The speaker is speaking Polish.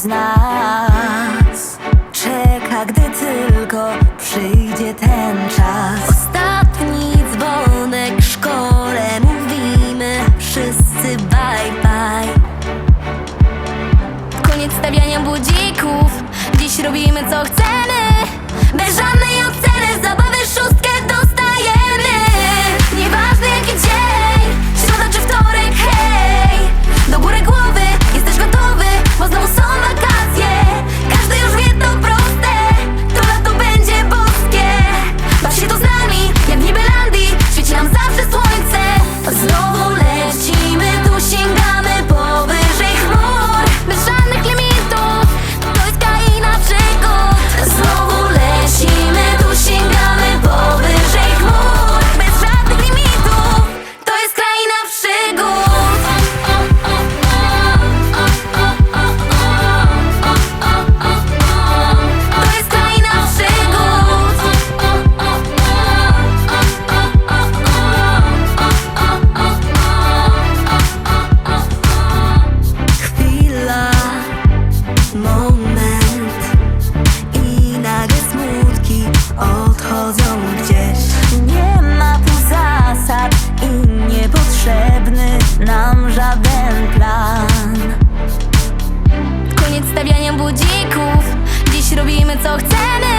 z nas. Czeka, gdy tylko przyjdzie ten czas. Ostatni dzwonek w szkole mówimy wszyscy bye bye. Koniec stawiania budzików Dziś robimy co chcemy. nam żaden plan. Koniec stawiania budzików. Dziś robimy co chcemy.